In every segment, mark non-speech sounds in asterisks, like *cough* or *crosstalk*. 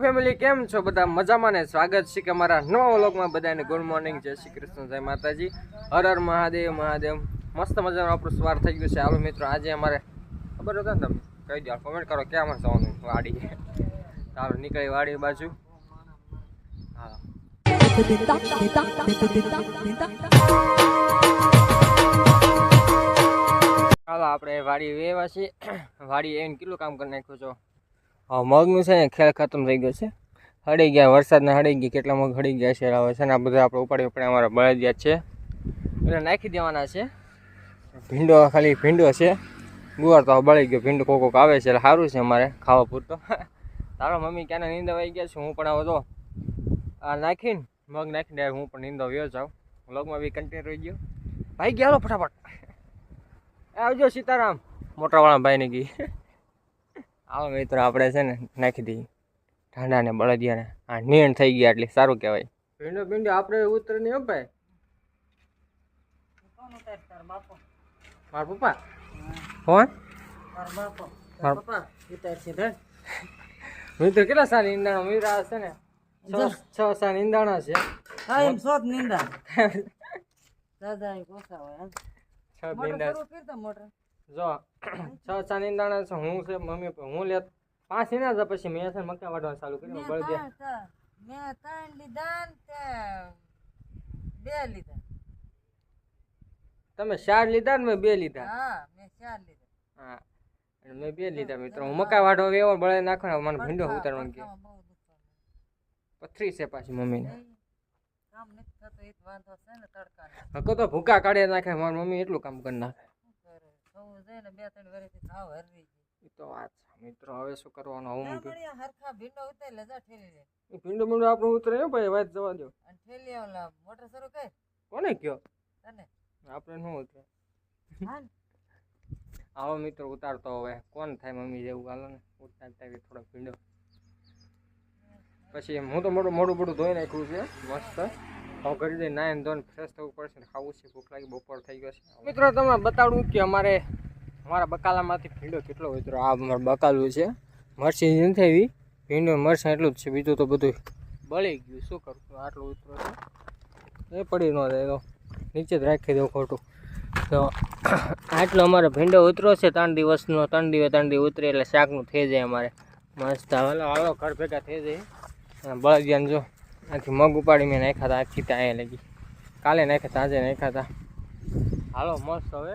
Family કેમ છો બધા? મજામાં ને? સ્વાગત છે કે અમારા નવા વ્લોગમાં બધાને. ગુડ મોર્નિંગ જય શ્રી કૃષ્ણ. જય માતાજી. હર હર મહાદેવ મહાદેવ. મસ્ત મજાનો આપણું સવાર થઈ ગયું છે. હાલો મિત્રો, આજે અમારે ખબર હતા ને તમે કહી દો કોમેન્ટ કરો, ક્યાં અમારે જવાનું? વાડી. સારું નીકળી વાડી બાજુ. હા. ચાલો આપણે વાડી વેવા છીએ. વાડી એવીને કેટલું કામ કરી નાખ્યું છો? મગનું છે ને ખેલ ખતમ થઈ ગયો છે. હળી ગયા, વરસાદના હળી ગયા, કેટલા મગ હળી ગયા છે હવે છે ને આ બધા આપણે ઉપાડી ઉપાડી અમારા બળદિયા છે. એટલે નાખી દેવાના છે. ભીંડો, ખાલી ભીંડો છે. ગુવાર તો બળી ગયો, ભીંડો કોક કોક આવે છે, એટલે સારું છે અમારે ખાવા પૂરતો. *laughs* તારો મમ્મી ક્યાંને નીંદવા આવી ગયા છે? હું પણ આવો તો. આ નાખીને, મગ નાખીને હું પણ નીંદો વ્યો જાઉં. લગમાં બી કન્ટિન્યુ રહી ગયો. ભાઈ, ગયા ફટાફટ. આવજો સીતારામ. મોટાવાળા ભાઈને ગઈ *laughs* આવો મિત્રો આપણે છે ને નાખી દઈએ. ઠંડાને બળદિયાને. આ નીણ થઈ ગયા એટલે સારું કહેવાય. ભીંડો ભીંડો આપણે ઉતર નહીં હો. ભાઈ મારા પપ્પા કોણ મિત્ર કેટલા સારા ઈંડાણા? મીરા છે ને છ છ સારા ઈંડાણા છે. હા એમ સોત નિંદા દાદા એ કોસા હોય. છ મોટર. જો *clears throat* છ સારા દાણા છે હું છે મમ્મી હું લે પાંચ ઈંડા છે પછી મેં છે ને મક્કા વાટવાનું ચાલુ કર્યું બળ દે મેં ત્રણ લીધા ને તે બે લીધા. તમે ચાર લીધા ને મેં બે લીધા. હા મેં ચાર લીધા. હા અને મેં બે લીધા મિત્રો. હું મકા વાટો એવો બળે નાખો મને ભીંડો ઉતારવાનું કે પથરી છે પાછી મમ્મીને. કામ નથી થતો એક વાંધો છે ને તડકા હકો તો ભૂકા કાઢી નાખે મારી મમ્મી એટલું કામ કરી નાખે? થવું જોઈએ ને બે ત્રણ વર્ષથી થાવ હરવી ગઈ. તો વાત છે. મિત્રો હવે શું કરવાનું? હું ના હરખા ભીંડો ઉતારી લજા ઠેલી લે. ભીંડો ભીંડો આપણું ઉતરે ને ભાઈ વાત જવા દો. અને ઠેલી ઓલા મોટર શરૂ કર. કોને કયો? તને. આપણે શું ઉતરે. હા આવો મિત્રો ઉતારતો હવે. કોણ થાય મમ્મી જેવું? હાલો ને ઉતારતા થોડોક ભીંડો. પછી હું તો મોટું મોડું મોડું ધોઈ નાખ્યું છે મસ્ત. હવે કરી દઈ નાઈને ધોઈને ફ્રેશ થવું પડશે ખાવું છે, ભૂખ લાગી, બપોર થઈ ગયો છે. મિત્રો તમને બતાડું કે અમારે, અમારા બકાલામાંથી ભીંડો કેટલો મિત્રો? આ અમારું બકાલું છે. મરસી નથી આવી. ભીંડો મરસા એટલું જ છે. બીજું તો બધું બળી ગયું. શું કરું? આટલું ઉતરો છે. એ પડી ન જાય તો નીચે જ રાખી દઉં ખોટું. તો આટલો અમારો ભીંડો ઉતરો છે ત્રણ દિવસનો. ત્રણ દિવસ ત્રણ દિવસ ઉતરે એટલે શાકનું થઈ જાય અમારે. મસ્ત. હાલો હાલો, ઘર ભેગા થઈ જાય. અને બળદિયાને જો આથી મગ ઉપાડી મેં નાખ્યા હતા, આખી ત્યાં લગી કાલે નાખ્યા હતા આજે નાખ્યા હતા હાલો, મસ્ત હવે.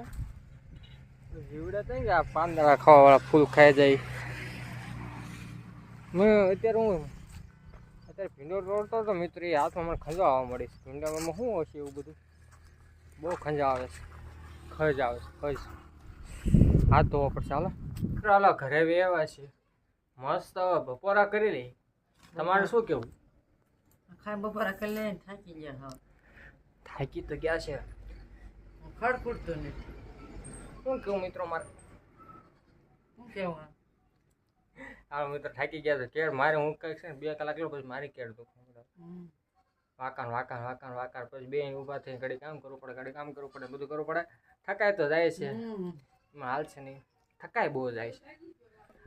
જીવડા થઈ ગયા પાંદડા ખાવાવાળા ફૂલ ખાઈ જાય. મેં અત્યારે હું, અત્યારે ભીંડો તોડતો હતો મિત્ર, એ હાથમાં મને ખંજા આવવા મળી છે. ભીંડામાં શું હશે એવું બધું? બહુ ખંજા આવે છે. ખજ આવે છે, ખજ. હાથ ધોવા પડશે, હાલો. ચાલો ઘરે વેવા છે. મસ્ત બપોરા કરી લઈ તમારે શું કેવું? ખાઈ બપોરા કરી લે ને થાકી ગયા હા થાકી તો ગયા છે. હું ખડ ખૂટતું નથી. શું કહું મિત્રો મારે શું કહેવા હાલો મિત્રો થાકી ગયા છે. કેળ મારે હું કંઈક છે બે કલાક લો પછી મારી કેળ દુખે. વાકાણ વાકાણ વાકાણ વાકાણ. પછી બે ઊભા થઈને ઘડી કામ કરવું પડે ઘડી કામ કરવું પડે બધું કરવું પડે. થકાય તો જાય છે. એમાં હાલ છે નહીં. થકાય બહુ જાય છે.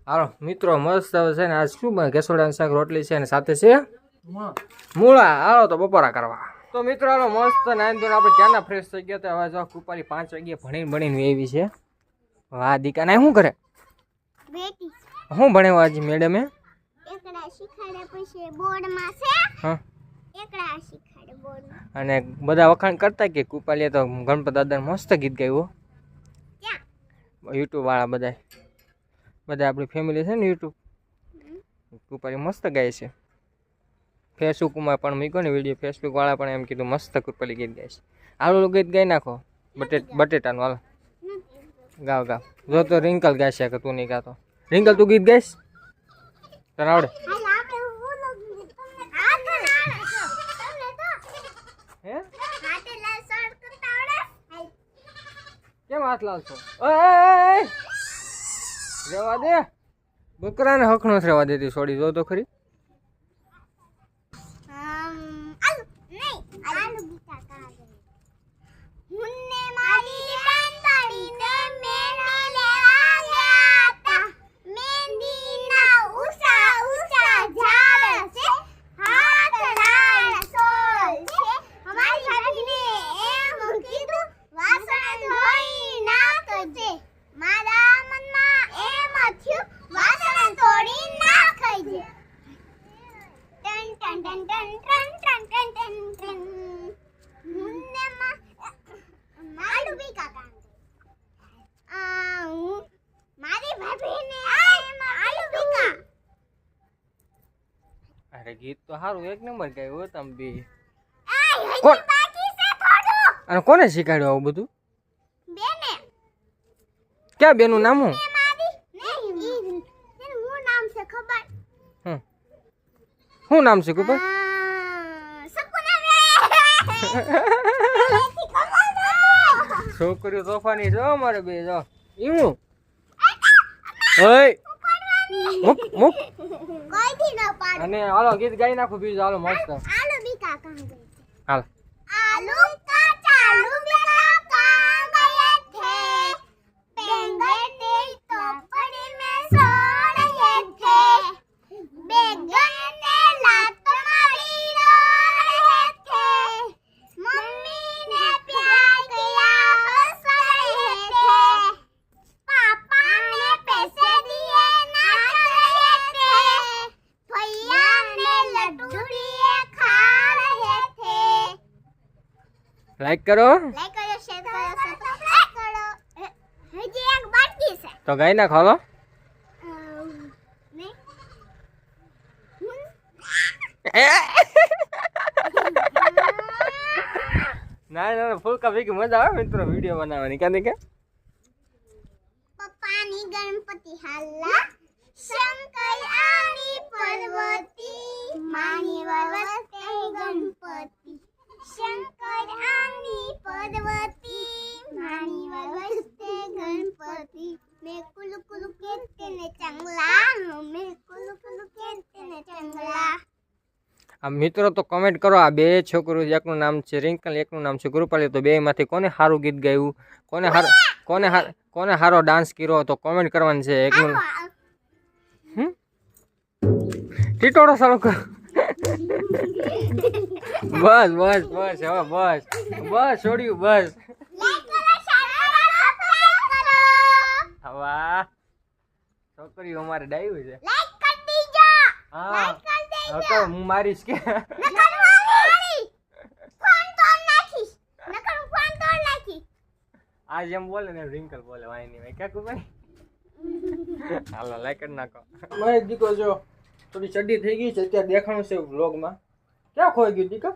હાલો મિત્રો મસ્ત છે ને આજ શું બને? કેસોડાનું શાક રોટલી છે અને સાથે છે. મૂળા હાલો તો બપોરા કરવા. તો મિત્રો હાલો મસ્ત નાઈન ધોરણ આપણે ક્યાંના ફ્રેશ થઈ ગયા તો હવે જો કુપારી પાંચ વાગ્યે ભણીને ભણીને એવી છે. વાહ દીકા ના શું કરે? શું ભણ્યો આજે મેડમે એકડા શીખાડે પછી બોર્ડમાં છે. હા. એકડા શીખાડે બોર્ડમાં. અને બધા વખાણ કરતા કે કુપાલીએ તો ગણપત દાદાને મસ્ત ગીત ગાયું યુટ્યુબ વાળા બધા બધા આપણી ફેમિલી છે ને યુટ્યુબ કુપાલી મસ્ત ગાય છે. ફેસબુકમાં પણ મૂક્યો ને વીડિયો ફેસબુક વાળા પણ એમ કીધું મસ્ત કૃપલી ગીત ગાઈશ. છે ગીત ગાઈ નાખો. બટેટ બટેટાનું હાલો. ગાવ ગાવ. જો તો રિંકલ ગાશે કે તું નહીં ગાતો. રિંકલ તું ગીત ગાઈશ? તને આવડે. આવડે? કેમ હાથ લાવશો જવા દે. બકરાને હકણો રહેવા દેતી છોડી. જો તો ખરી આમ આલુ નહીં આલુ ગીતા કાઢે મુન્ને મારી બેનપણીને મેળો લેવા ગયા હતા મહેંદીના ઉષા ઉષા ઝાડ ટન ટન ટન ટન ટન ટન ટન મુન્ને માં મારું બી કાકા આ હું મારી ભાભીને આલુ બીકા અરે ગીત તો સારું એક નંબર ગાયું હો તમે બી આ હજી કોણ? બાકી છે થોડું અને કોને શીખવાડ્યું આવું બધું બેને ક્યાં બેનું નામ હું એ મારી નહીં ઈ એનું શું નામ છે ખબર હમ શું નામ છે કુપર છોકરીઓ તોફાની જો અમારે બે જો. એવું મુક અને હાલો ગીત ગાઈ નાખું બીજું. હાલો મસ્ત. હાલો आलू લાઈક કરો લાઈક કરો શેર કરો સબસ્ક્રાઇબ કરો હ- હજી એક બાકી છે તો ગાઈ નાખો હાલો અમ, નહીં હું ના ના ફૂલકા ભેગી મજા આવે મિત્રો વીડિયો બનાવવાની. ક્યાં કે પપ્પાની ગણપતિ હાલા શંકર આની પર્વતી. માની વરવતે ગણપતિ. શંકર આની પર્વતી. માની વરવતે ગણપતિ. મેં કુલુ કુલુ કેતને ચંગલા? મે કુલુ કુલુ કેતને ચંગલા? આ મિત્રો તો કમેન્ટ કરો આ બે છોકરો એકનું નામ છે રિંકલ એકનું નામ છે ગુરુપાલી. તો બેમાંથી કોને સારું ગીત ગાયું? કોને હાર કોને હાર કોને સારો ડાન્સ કર્યો તો કોમેન્ટ કરવાનું છે. એકનું ટીટોડો સારો કર. બસ બસ બસ હવે બસ. બસ છોડ્યું બસ. હવા છોકરીઓ અમારે ડાયું છે. હા. કરી તો હું મારીશ કે? નકર મારી. ફોન તોડ નાખીશ. નકર હું ફોન તોડ નાખીશ. આ જેમ બોલે ને રિંકલ બોલે વાય નહીં. ભાઈ ક્યાં ભાઈ હાલો લાઈક જ નાખો. મારી દીકો જો થોડી ચડ્ડી થઈ ગઈ છે અત્યારે દેખાણું છે વ્લોગમાં ક્યાં ખોઈ ગયું દીકા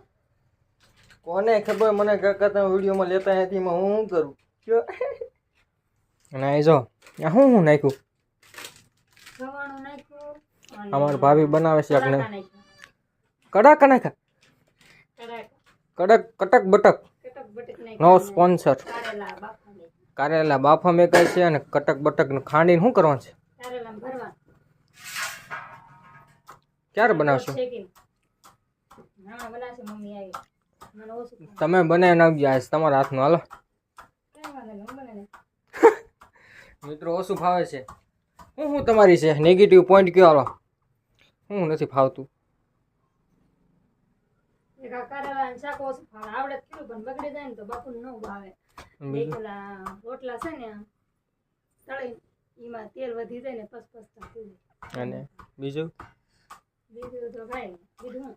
કોને ખબર મને કરતા વિડીયોમાં લેતા નથી એમાં હું શું કરું? કયો અને એ જો હું શું શું નાખ્યું? અમાર ભાભી બનાવે છે આપણે કડક નાખ્યા. કડાક. કડક કટક બટક. નો સ્પોન્સર. કારેલા બાફા. મેકાય છે અને કટક બટક ખાંડીને શું કરવાનું છે? ક્યારે બનાવશો. તમે બનાવી નાખજો આજ તમારા હાથનું હાલો. *laughs* મિત્રો ઓછું ફાવે છે. હું હું તમારી છે? નેગેટિવ પોઈન્ટ કયો હાલો હું નથી ફાવતું. અને બીજું? બીજું તો કાંઈ બીજું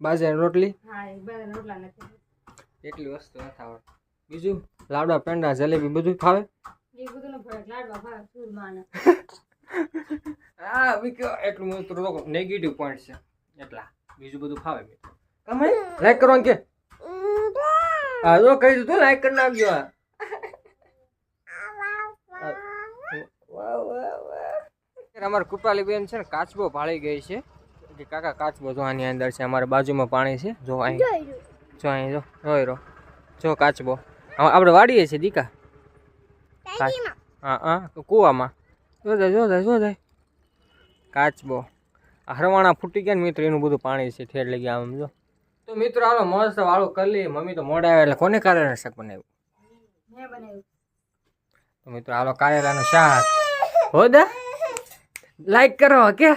બાજરાની રોટલી? હા એ બધા રોટલા નથી એટલી વસ્તુ નથી આવડતી બીજું? લાડવા પેંડા જલેબી બધું ખાવે એ બધું લાડવા ભાવે *laughs* હા વિક્યો એટલું મિત્રો નેગેટિવ પોઈન્ટ છે. એટલા. બીજું બધું ફાવે મિત્રો. તમે? લાઈક કરવાનું કે. હા જો કહી દીધું લાઈક કરી નાખજો. વાહ અમારે કૃપાલી બેન છે ને કાચબો ભાળી ગઈ છે. કે કાકા કાચબો જો આની અંદર છે અમારા બાજુમાં પાણી છે. જો અહીં. જો અહીં જો રોય રહો જો કાચબો. આપણે વાડીએ છીએ દીકા. હા હા કૂવામાં. જો જાય જો જાય જો જાય કાચબો. આ હરવાણા ફૂટી ગયા ને મિત્રો એનું બધું પાણી છે ઠેર લઈ ગયા આમ જો. તો મિત્રો હાલો મસ્ત વાળું કરી લઈએ. મમ્મી તો મોડા આવે એટલે કોને કારેલા શાક બનાવ્યું. તો મિત્રો હાલો કારેલાનું શાક. હો દા. લાઈક કરો કે?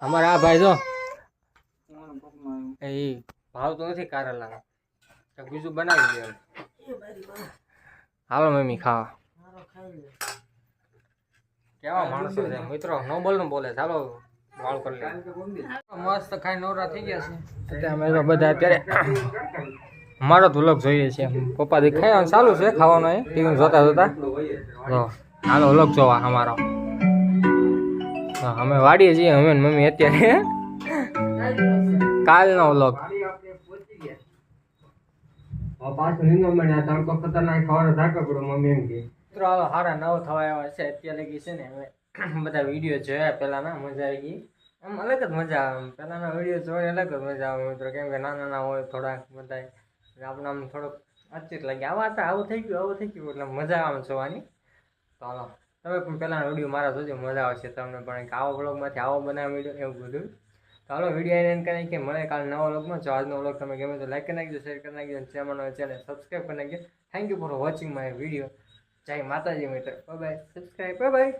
અમારા આ ભાઈ જો. એ ભાવ તો નથી કારેલા બીજું બનાવી દે હાલો મમ્મી ખાવા. કેવા માણસો છે? મિત્રો નો બોલ નો બોલે. ચાલો વાળ કરી લે. મસ્ત ખાઈ નવરા થઈ ગયા છે. અત્યારે અમે બધા અત્યારે મારો તો વ્લોગ જોઈએ છે પપ્પા દી ખાવાનું ચાલુ છે ખાવાનું એ. ટીવી જોતા જોતા. હાલો વ્લોગ જોવા અમારો. અમે વાડીએ છીએ. અમે મમ્મી અત્યારે. કાલનો વ્લોગ. પાછું નીંદો મળ્યા તડકો ખતરનાક ખબર ધાકો પડો મમ્મી એમ કે. મિત્રો હાલો સારા નવ થવા આવ્યા છે. અત્યારે લગી છે ને હવે *clears throat* બધા વીડિયો જોયા પહેલાંના, મજા આવી ગઈ. આમ અલગ જ મજા આવે. પહેલાંના વીડિયો જોઈને અલગ જ મજા આવે મિત્રો. કેમ કે નાના નાના હોય થોડાક બધા આપણે આમ થોડોક અચિત લાગે. આવા હતા, આવું થઈ ગયું, આવું થઈ ગયું, એટલે મજા આવે જોવાની. તો હાલો. તમે પણ પહેલાંના વીડિયો મારા જોજો, મજા આવશે તમને પણ. આવો બ્લોગમાંથી આવો બનાવ વીડિયો, એવું બધું. હાલો, વીડિયો એને કરીએ કે મળે કાલે નવો વ્લોગમાં જો આજનો વ્લોગ તમે ગમે તો લાઈક કરી નાખજો શેર કરી નાખજો ચેનલ ચેનલ સબસ્ક્રાઈબ કરી નાખજો. Thank you for watching my video જય માતાજી મિત્રો. By subscribe by